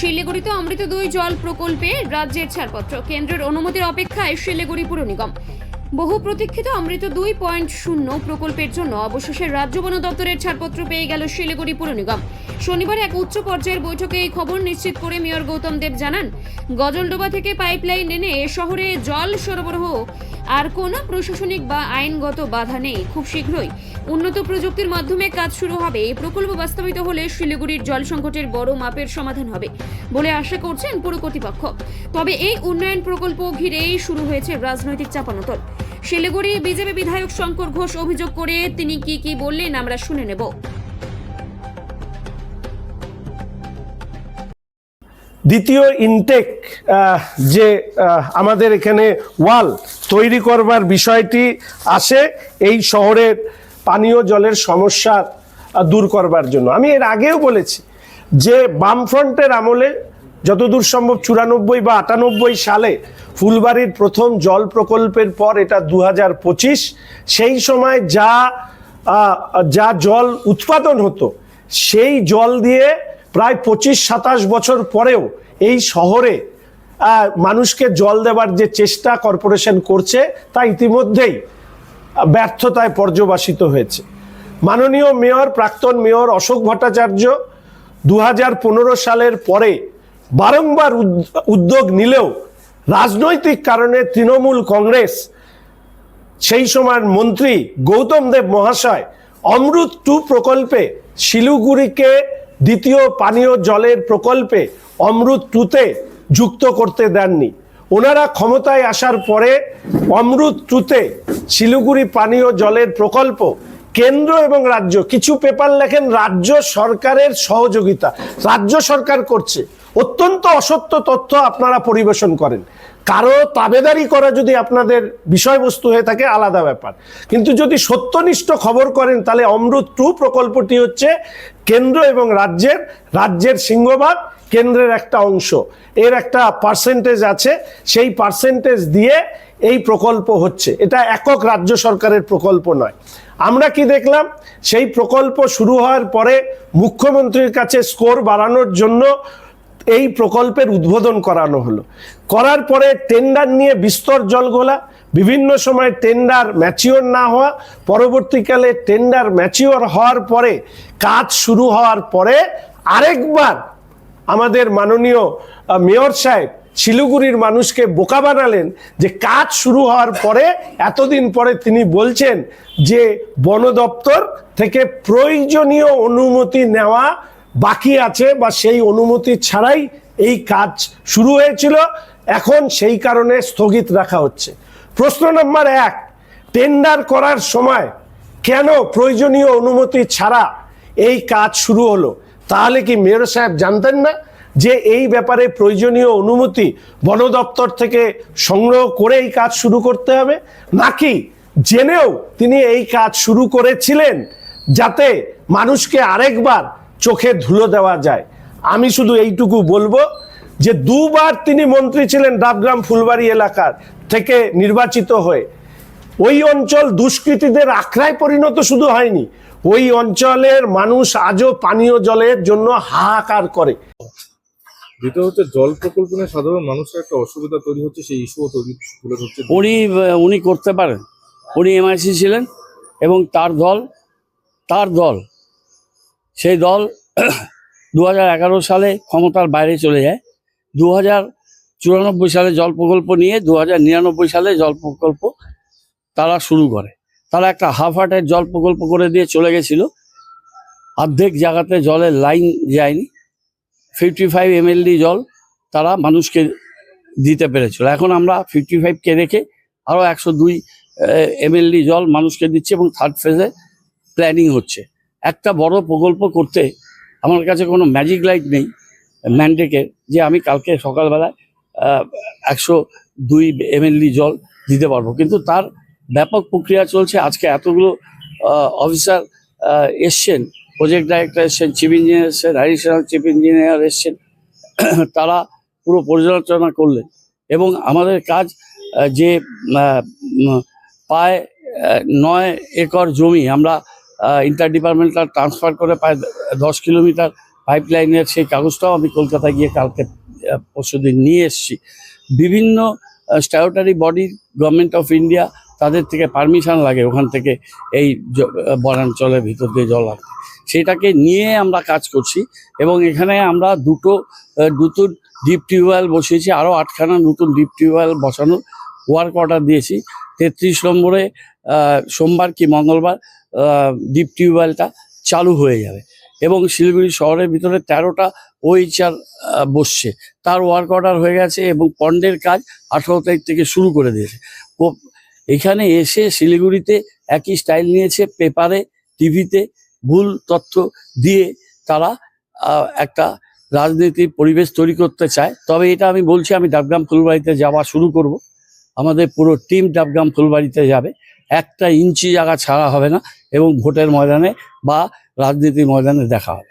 শিলিগুড়িতে অমৃত দুই জল প্রকল্পে রাজ্যের ছাড়পত্র। কেন্দ্রের অনুমতির অপেক্ষায় শিলিগুড়ি পুর নিগম। বহু প্রতীক্ষিত অমৃত দুই পয়েন্ট শূন্য প্রকল্পের জন্য অবশেষে রাজ্য বন দপ্তরের ছাড়পত্র পেয়ে গেল শিলিগুড়ি পুর নিগম। শনিবার এক উচ্চ পর্যায়ের বৈঠকে এই খবর নিশ্চিত করে মেয়র গৌতম দেব জানান, গজলডোবা থেকে পাইপলাইন এনে শহরে জল সরবরাহ আর কোনো প্রশাসনিক বা আইনগত বাধা নেই। খুব শীঘ্রই উন্নত প্রযুক্তির মাধ্যমে কাজ শুরু হবে। এই প্রকল্প বাস্তবিত হলে শিলিগুড়ির জল সংকটের বড় মাপের সমাধান হবে বলে আশা করছেন পুর কর্তৃপক্ষ। তবে এই উন্নয়ন প্রকল্প ঘিরেই শুরু হয়েছে রাজনৈতিক চাপানোতর শিলিগুড়ি বিজেপি বিধায়ক শঙ্কর ঘোষ অভিযোগ করে তিনি কি কি বললেন আমরা শুনে নেব। দ্বিতীয় ইনটেক যে আমাদের এখানে ওয়াল তৈরি করবার বিষয়টি আসে এই শহরের পানীয় জলের সমস্যা দূর করবার জন্য। আমি এর আগেও বলেছি যে বামফ্রন্টের আমলে যতদূর সম্ভব চুরানব্বই বা আটানব্বই সালে ফুলবাড়ির প্রথম জল প্রকল্পের পর এটা দু সেই সময় যা যা জল উৎপাদন হতো, সেই জল দিয়ে প্রায় পঁচিশ, সাতাশ বছর পরেও এই শহরে মানুষকে জল দেওয়ার যে চেষ্টা কর্পোরেশন করছে, তা ইতিমধ্যেই ব্যর্থতায় পর্যবাসিত হয়েছে। মাননীয় মেয়র, প্রাক্তন মেয়র অশোক ভট্টাচার্য দু হাজার পনেরো সালের পরে বারংবার উদ্যোগ নিলেও রাজনৈতিক কারণে তৃণমূল কংগ্রেস, সেই সময়ের মন্ত্রী গৌতম দেব মহাশয় অমৃত টু প্রকল্পে শিলিগুড়িকে দ্বিতীয় পানীয় জলের প্রকল্পে অমৃত টুতে যুক্ত করতে দেননি। ওনারা ক্ষমতায় আসার পরে অমৃত টুতে শিলিগুড়ি পানীয় জলের প্রকল্প কেন্দ্র এবং রাজ্য, কিছু পেপার লেখেন রাজ্য সরকারের সহযোগিতা, রাজ্য সরকার করছে। অত্যন্ত অসত্য তথ্য আপনারা পরিবেশন করেন। কারও তাবেদারি করা যদি আপনাদের বিষয়বস্তু হয়ে থাকে, আলাদা ব্যাপার। কিন্তু যদি সত্যনিষ্ঠ খবর করেন, তাহলে অমৃত টু প্রকল্পটি হচ্ছে কেন্দ্র এবং রাজ্যের রাজ্যের সিংহভাগ কেন্দ্রের একটা অংশ। এর একটা পার্সেন্টেজ আছে, সেই পার্সেন্টেজ দিয়ে এই প্রকল্প হচ্ছে। এটা একক রাজ্য সরকারের প্রকল্প নয়। আমরা কি দেখলাম? সেই প্রকল্প শুরু হওয়ার পরে মুখ্যমন্ত্রীর কাছে স্কোর বাড়ানোর জন্য এই প্রকল্পের উদ্বোধন করানো হলো। করার পরে টেন্ডার নিয়ে বিস্তর জলগোলা, বিভিন্ন সময় টেন্ডার ম্যাচিওর না হওয়া, পরবর্তীকালে টেন্ডার ম্যাচিওর হওয়ার পরে, কাজ শুরু হওয়ার পরে আরেকবার আমাদের মাননীয় মেয়র সাহেব শিলিগুড়ির মানুষকে বোকা বানালেন যে কাজ শুরু হওয়ার পরে, এতদিন পরে তিনি বলছেন যে বন দপ্তর থেকে প্রয়োজনীয় অনুমতি নেওয়া বাকি আছে বা সেই অনুমতি ছাড়াই এই কাজ শুরু হয়েছিল। এখন সেই কারণে স্থগিত রাখা হচ্ছে। প্রশ্ন নম্বর এক টেন্ডার করার সময় কেন প্রয়োজনীয় অনুমতি ছাড়া এই কাজ শুরু হলো? তাহলে কি মেয়র সাহেব জানতেন না যে এই ব্যাপারে প্রয়োজনীয় অনুমতি বন দপ্তর থেকে সংগ্রহ করে এই কাজ শুরু করতে হবে? নাকি জেনেও তিনি এই কাজ শুরু করেছিলেন যাতে মানুষকে আরেকবার চোখে ধুলো দেওয়া যায়। আমি শুধু এইটুকু বলব যে দুবার তিনি মন্ত্রী ছিলেন ডাবগ্রাম ফুলবাড়ি এলাকার থেকে নির্বাচিত হয়ে। ওই অঞ্চল দুষ্কৃতীদের আখড়ায় পরিণত শুধু হয়নি ওই অঞ্চলের মানুষ আজও পানীয় জলের জন্য হাহাকার করে। দ্বিতীয় হচ্ছে জল প্রকল্প নিয়ে সাধারণ মানুষের একটা অসুবিধা তৈরি হচ্ছে সেই ইস্যুও তৈরি তুলে ধরছে। উনি উনি করতে পারেন। উনি এমআইসি ছিলেন এবং তার দল তার দল সেই দল দু সালে ক্ষমতার বাইরে চলে যায়। দু চুরানব্বই সালে জল প্রকল্প নিয়ে দু নিরানব্বই সালে জল প্রকল্প তারা শুরু করে। তারা একটা হাফ হার্টের জল প্রকল্প করে দিয়ে চলে গেছিল। অর্ধেক জায়গাতে জলের লাইন যায়নি। ফিফটি ফাইভ এমএলডি জল তারা মানুষকে দিতে পেরেছিল। এখন আমরা ফিফটি ফাইভকে রেখে আরও একশো দুই এমএলডি জল মানুষকে দিচ্ছে এবং থার্ড ফেজে প্ল্যানিং হচ্ছে। একটা বড় প্রকল্প করতে আমার কাছে কোনো ম্যাজিক লাইট নেই ম্যান্ডেকের যে আমি কালকে সকালবেলায় একশো দুই এমএলডি জল দিতে পারব। কিন্তু তার ব্যাপক প্রক্রিয়া চলছে। আজকে এতগুলো অফিসার এসছেন প্রজেক্ট ডাইরেক্টর এসছেন চিফ ইঞ্জিনিয়ার এসছেন অ্যাডিশনাল চিফ ইঞ্জিনিয়ার এসছেন, তারা পুরো পর্যালোচনা করলেন। এবং আমাদের কাজ যে প্রায় নয় একর জমি, আমরা ইন্টার ডিপার্টমেন্টাল ট্রান্সফার করে প্রায় দশ কিলোমিটার পাইপ লাইনের সেই কাগজটাও আমি কলকাতায় গিয়ে কালকে পরশু দিন নিয়ে এসেছি। বিভিন্ন statutory body government of India তাদের থেকে পারমিশন লাগে ওখান থেকে এই বনাঞ্চলের ভিতর দিয়ে জল আনতে। সেটাকে নিয়ে আমরা কাজ করছি এবং এখানে আমরা দুটো নতুন ডিপ টিউবওয়েল বসিয়েছি, আরও আটখানা নতুন ডিপ টিউবওয়েল বসানোর ওয়ার্ক অর্ডার দিয়েছি। তেত্রিশ নম্বরে সোমবার কি মঙ্গলবার ডিপ টিউবওয়েলটা চালু হয়ে যাবে। এবং শিলিগুড়ি শহরের ভিতরে তেরোটা ওইচার বসছে। তার ওয়ার্ক অর্ডার হয়ে গেছে এবং পণ্ডের কাজ আঠারো তারিখ থেকে শুরু করে দিয়েছে। এখানে এসে শিলিগুড়িতে একই স্টাইল নিয়েছে পেপারে টিভিতে ভুল তথ্য দিয়ে তারা একটা রাজনীতির পরিবেশ তৈরি করতে চায়। তবে এটা আমি বলছি, আমি ডাবগ্রাম ফুলবাড়িতে যাওয়া শুরু করব। আমাদের পুরো টিম ডাবগ্রাম ফুলবাড়িতে যাবে। একটা ইঞ্চি জায়গা ছাড়া হবে না এবং ভোটের ময়দানে বা রাজনীতির ময়দানে দেখা হবে।